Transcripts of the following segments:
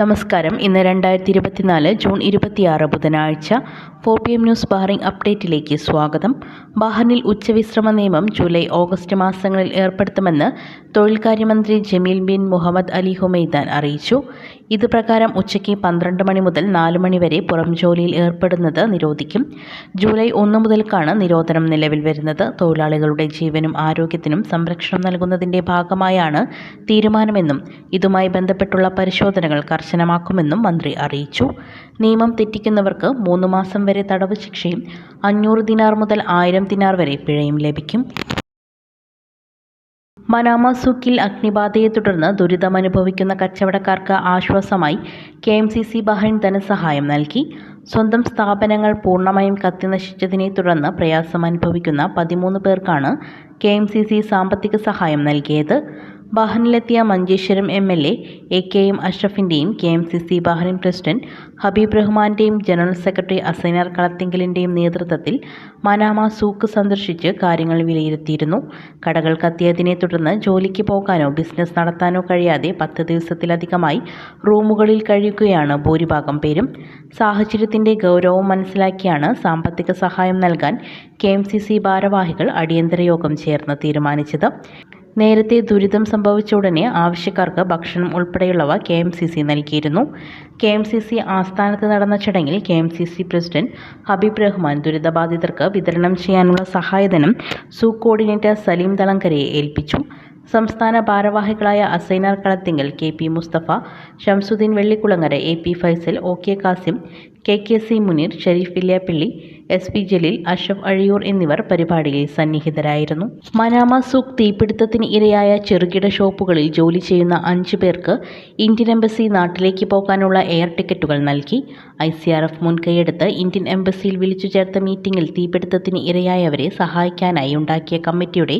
നമസ്കാരം. ഇന്ന് രണ്ടായിരത്തി ഇരുപത്തിനാല് ജൂൺ ഇരുപത്തിയാറ് ബുധനാഴ്ച four P M news Bahrain അപ്ഡേറ്റിലേക്ക് സ്വാഗതം. ബഹറിനിൽ ഉച്ചവിശ്രമ നിയമം ജൂലൈ ഓഗസ്റ്റ് മാസങ്ങളിൽ ഏർപ്പെടുത്തുമെന്ന് തൊഴിൽ കാര്യമന്ത്രി Jameel bin Mohammed Ali Humaidan അറിയിച്ചു. ഇത് പ്രകാരം ഉച്ചയ്ക്ക് പന്ത്രണ്ട് മണി മുതൽ നാല് മണി വരെ പുറം ജോലിയിൽ ഏർപ്പെടുന്നത് നിരോധിക്കും. ജൂലൈ ഒന്ന് മുതൽക്കാണ് നിരോധനം നിലവിൽ വരുന്നത്. തൊഴിലാളികളുടെ ജീവനും ആരോഗ്യത്തിനും സംരക്ഷണം നൽകുന്നതിന്റെ ഭാഗമായാണ് തീരുമാനമെന്നും ഇതുമായി ബന്ധപ്പെട്ടുള്ള പരിശോധനകൾ കർശനമാക്കുമെന്നും മന്ത്രി അറിയിച്ചു. നിയമം തെറ്റിക്കുന്നവർക്ക് മൂന്ന് മാസം വരെ തടവ് ശിക്ഷയും അഞ്ഞൂറ് ദിനാർ മുതൽ ആയിരം ദിനാർ വരെ പിഴയും ലഭിക്കും. മനാമ സൂക്കിൽ അഗ്നിബാധയെ തുടർന്ന് ദുരിതമനുഭവിക്കുന്ന കച്ചവടക്കാർക്ക് ആശ്വാസമായി K M C C Bahrain ധനസഹായം നൽകി. സ്വന്തം സ്ഥാപനങ്ങൾ പൂർണമായും കത്തിനശിച്ചതിനെ തുടർന്ന് പ്രയാസം അനുഭവിക്കുന്ന പതിമൂന്ന് പേർക്കാണ് കെ എം സി സി സാമ്പത്തിക സഹായം നൽകിയത്. ബഹ്റിനിലെത്തിയ Manjeshwaram M L A A K M അഷ്റഫിന്റെയും K M C C വാഹനം പ്രസിഡന്റ് ഹബീബ് റഹ്മാന്റെയും ജനറൽ സെക്രട്ടറി അസൈനാർ കളത്തിങ്കലിന്റെയും നേതൃത്വത്തിൽ മനാമ സൂക്ക് സന്ദർശിച്ച് കാര്യങ്ങൾ വിലയിരുത്തിയിരുന്നു. കടകൾ കത്തിയതിനെ തുടർന്ന് ജോലിക്ക് പോകാനോ ബിസിനസ് നടത്താനോ കഴിയാതെ പത്ത് ദിവസത്തിലധികമായി റൂമുകളിൽ കഴിയുകയാണ് ഭൂരിഭാഗം പേരും. സാഹചര്യത്തിന്റെ ഗൗരവം മനസ്സിലാക്കിയാണ് സാമ്പത്തിക സഹായം നൽകാൻ കെ എം സി സി ഭാരവാഹികൾ അടിയന്തര യോഗം ചേർന്ന് തീരുമാനിച്ചത്. നേരത്തെ ദുരിതം സംഭവിച്ച ഉടനെ ആവശ്യക്കാർക്ക് ഭക്ഷണം ഉൾപ്പെടെയുള്ളവ കെ എം സി സി നൽകിയിരുന്നു. കെ എം സി സി ആസ്ഥാനത്ത് നടന്ന ചടങ്ങിൽ K M C C president Habeeb Rahman ദുരിതബാധിതർക്ക് വിതരണം ചെയ്യാനുള്ള സഹായധനം സൂ കോർഡിനേറ്റർ സലീം തളങ്കരയെ ഏൽപ്പിച്ചു. സംസ്ഥാന ഭാരവാഹികളായ Asainar Kalathingal K P Musthafa Shamsudheen Vellikulangara A P Faisal O K Kasim K K C Muneer Shareef Villiappally S P Jaleel Ashraf Azhiyur എന്നിവർ പരിപാടിയിൽ സന്നിഹിതരായിരുന്നു. Manama സൂഖ് തീപിടുത്തത്തിന് ഇരയായ ചെറുകിട ഷോപ്പുകളിൽ ജോലി ചെയ്യുന്ന അഞ്ചു പേർക്ക് ഇന്ത്യൻ എംബസി നാട്ടിലേക്ക് പോകാനുള്ള എയർ ടിക്കറ്റുകൾ നൽകി. ഐ സി ആർ എഫ് മുൻകൈയെടുത്ത് ഇന്ത്യൻ എംബസിയിൽ വിളിച്ചു ചേർത്ത മീറ്റിംഗിൽ തീപിടുത്തത്തിന് ഇരയായവരെ സഹായിക്കാനായി ഉണ്ടാക്കിയ കമ്മിറ്റിയുടെ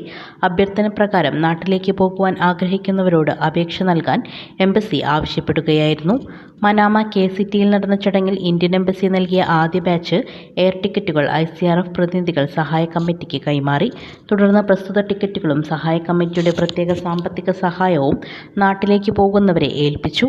അഭ്യർത്ഥന പ്രകാരം നാട്ടിലേക്ക് പോകുവാൻ ആഗ്രഹിക്കുന്നവരോട് അപേക്ഷ നൽകാൻ എംബസി ആവശ്യപ്പെടുകയായിരുന്നു. മനാമ കെ സിറ്റിയിൽ നടന്ന ചടങ്ങിൽ ഇന്ത്യൻ എംബസി നൽകിയ ആദ്യ ബാച്ച് എയർ ടിക്കറ്റുകൾ ഐ സി ആർ എഫ് പ്രതിനിധികൾ സഹായ കമ്മിറ്റിക്ക് കൈമാറി. തുടർന്ന് പ്രസ്തുത ടിക്കറ്റുകളും സഹായ കമ്മിറ്റിയുടെ പ്രത്യേക സാമ്പത്തിക സഹായവും നാട്ടിലേക്ക് പോകുന്നവരെ ഏൽപ്പിച്ചു.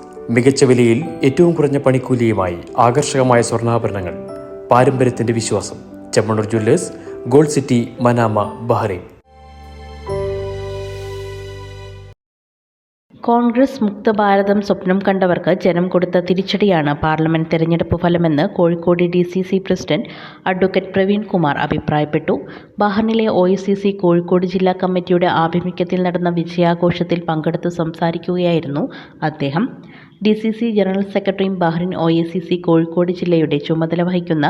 മികച്ച വിലയിൽ ഏറ്റവും കുറഞ്ഞ പണിക്കൂലിയുമായി ആകർഷകമായ സ്വർണാഭരണങ്ങൾ. പാരമ്പര്യത്തിന്റെ വിശ്വാസം. Chemmannur jewellers gold city Manama Bahrain. Congress മുക്ത ഭാരതം സ്വപ്നം കണ്ടവർക്ക് ജനം കൊടുത്ത തിരിച്ചടിയാണ് പാർലമെന്റ് തെരഞ്ഞെടുപ്പ് ഫലമെന്ന് Kozhikode D C C president advocate Praveen Kumar അഭിപ്രായപ്പെട്ടു. ബഹ്റിനിലെ ഒ സി സി കോഴിക്കോട് ജില്ലാ കമ്മിറ്റിയുടെ ആഭിമുഖ്യത്തിൽ നടന്ന വിജയാഘോഷത്തിൽ പങ്കെടുത്ത് സംസാരിക്കുകയായിരുന്നു അദ്ദേഹം. ഡി സി സി ജനറൽ സെക്രട്ടറിയും Bahrain O A C C Kozhikode ജില്ലയുടെ ചുമതല വഹിക്കുന്ന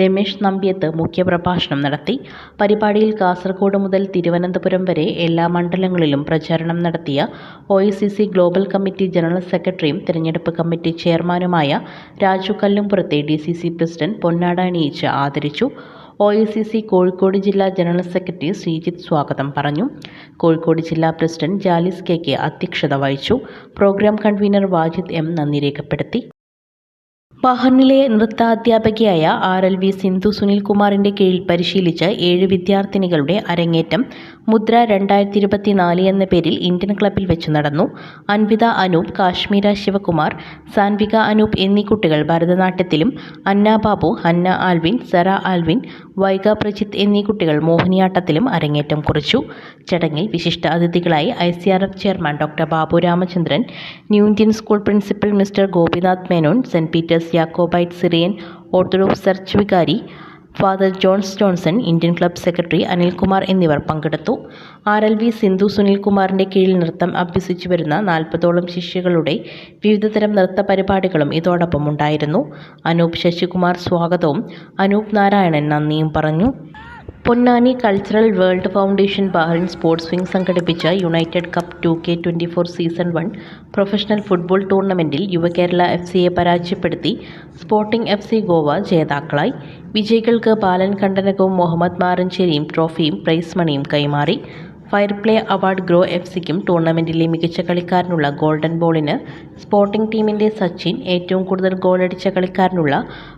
രമേശ് നമ്പ്യത്ത് മുഖ്യപ്രഭാഷണം നടത്തി. പരിപാടിയിൽ കാസർഗോഡ് മുതൽ തിരുവനന്തപുരം വരെ എല്ലാ മണ്ഡലങ്ങളിലും പ്രചാരണം നടത്തിയ O A C C global committee general സെക്രട്ടറിയും തിരഞ്ഞെടുപ്പ് കമ്മിറ്റി ചെയർമാനുമായ രാജു കല്ലുംപുറത്തെ ഡി സി സി പ്രസിഡന്റ് പൊന്നാട അണിയിച്ച് ആദരിച്ചു. O I C C Kozhikode ജില്ലാ ജനറൽ സെക്രട്ടറി ശ്രീജിത്ത് സ്വാഗതം പറഞ്ഞു. കോഴിക്കോട് ജില്ലാ പ്രസിഡന്റ് ജാലിസ് കെ കെ അധ്യക്ഷത വഹിച്ചു. പ്രോഗ്രാം കൺവീനർ വാജിദ് എം നന്ദി രേഖപ്പെടുത്തി. ബഹറിനിലെ നൃത്താധ്യാപകയായ ആർ എൽ വി സിന്ധു സുനിൽകുമാറിന്റെ കീഴിൽ പരിശീലിച്ച ഏഴ് വിദ്യാർത്ഥിനികളുടെ അരങ്ങേറ്റം. മുദ്ര രണ്ടായിരത്തി ഇരുപത്തിനാല് എന്ന പേരിൽ ഇന്ത്യൻ ക്ലബ്ബിൽ വെച്ച് നടന്നു. അൻവിത അനൂപ് കാശ്മീര ശിവകുമാർ സാൻവിക അനൂപ് എന്നീ കുട്ടികൾ ഭരതനാട്യത്തിലും അന്ന ബാബു ഹന്ന ആൽവിൻ സെറ ആൽവിൻ വൈഗ പ്രജിത്ത് എന്നീ കുട്ടികൾ മോഹിനിയാട്ടത്തിലും അരങ്ങേറ്റം കുറിച്ചു. ചടങ്ങിൽ വിശിഷ്ട അതിഥികളായി I C R F chairman doctor Babu Ramachandran new Indian school principal mister Gopinath Menon Saint Peter's Jacobite Syrian Orthodox Church വികാരി father Johns Johnson Indian club secretary Anilkumar എന്നിവർ പങ്കെടുത്തു. ആർ എൽ വി സിന്ധു സുനിൽകുമാറിന്റെ കീഴിൽ നൃത്തം അഭ്യസിച്ചു വരുന്ന നാൽപ്പതോളം ശിഷ്യകളുടെ വിവിധതരം നൃത്ത പരിപാടികളും ഇതോടൊപ്പം ഉണ്ടായിരുന്നു. അനൂപ് ശശികുമാർ സ്വാഗതവും അനൂപ് നാരായണൻ നന്ദിയും പറഞ്ഞു. Ponnani cultural world foundation Bahrain sports wing സംഘടിപ്പിച്ച united cup two K twenty four season one professional football ടൂർണമെന്റിൽ യുവകേരള എഫ് സിയെ പരാജയപ്പെടുത്തി സ്പോർട്ടിംഗ് എഫ് സി ഗോവ ജേതാക്കളായി. വിജയികൾക്ക് ബാലൻ കണ്ടനകവും മുഹമ്മദ് മാറഞ്ചേരിയും ട്രോഫിയും പ്രൈസ് മണിയും കൈമാറി. Fair play award Grow F സിക്കും ടൂർണമെന്റിലെ മികച്ച കളിക്കാരനുള്ള ഗോൾഡൻ ബോളിന് സ്പോർട്ടിംഗ് ടീമിന്റെ സച്ചിൻ ഏറ്റവും കൂടുതൽ ഗോളടിച്ച കളിക്കാരനുള്ള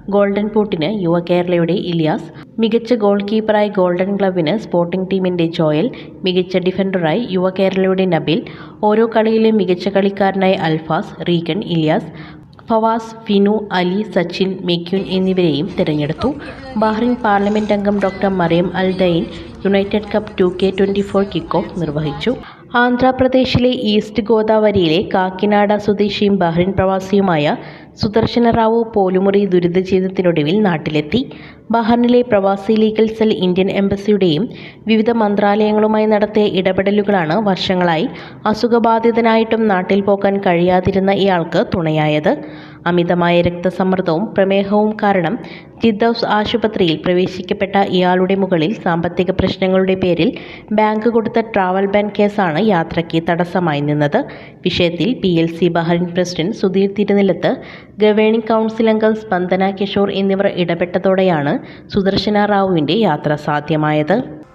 ഗോൾഡൻ ബൂട്ടിന് യുവ കേരളയുടെ ഇലിയാസ് മികച്ച ഗോൾ കീപ്പറായി ഗോൾഡൻ ഗ്ലവിന് സ്പോർട്ടിംഗ് ടീമിന്റെ ജോയൽ മികച്ച ഡിഫൻഡറായി യുവ കേരളയുടെ നബിൽ ഓരോ കളിയിലും മികച്ച കളിക്കാരനായി അൽഫാസ് റീഗൻ ഇലിയാസ് ഫവാസ് ഫിനു അലി സച്ചിൻ മെക്യുൻ എന്നിവരെയും തിരഞ്ഞെടുത്തു. ബഹ്റിൻ പാർലമെന്റ് അംഗം doctor Maryam Aldhaen united cup two K twenty four kick off നിർവഹിച്ചു. ആന്ധ്രാപ്രദേശിലെ ഈസ്റ്റ് ഗോദാവരിയിലെ കാക്കിനാട സ്വദേശിയും ബഹ്റിൻ പ്രവാസിയുമായ സുദർശന റാവു പോലുമുറി ദുരിത ജീവിതത്തിനൊടുവിൽ നാട്ടിലെത്തി. ബഹറിനിലെ പ്രവാസി ലീഗൽ സെൽ ഇന്ത്യൻ എംബസിയുടെയും വിവിധ മന്ത്രാലയങ്ങളുമായി നടത്തിയ ഇടപെടലുകളാണ് വർഷങ്ങളായി അസുഖബാധിതനായിട്ടും നാട്ടിൽ പോകാൻ കഴിയാതിരുന്ന ഇയാൾക്ക് തുണയായത്. അമിതമായ രക്തസമ്മർദ്ദവും പ്രമേഹവും കാരണം ജിദ്ദൌസ് ആശുപത്രിയിൽ പ്രവേശിക്കപ്പെട്ട ഇയാളുടെ മുകളിൽ സാമ്പത്തിക പ്രശ്നങ്ങളുടെ പേരിൽ ബാങ്ക് കൊടുത്ത ട്രാവൽ ബാൻ കേസാണ് യാത്രയ്ക്ക് തടസ്സമായി നിന്നത്. വിഷയത്തിൽ P L C Bahrain president Sudheer Thirunilath governing council അംഗം സ്പന്ദന കിഷോർ എന്നിവർ ഇടപെട്ടതോടെയാണ് സുദർശന റാവുവിന്റെ യാത്ര സാധ്യമായത്.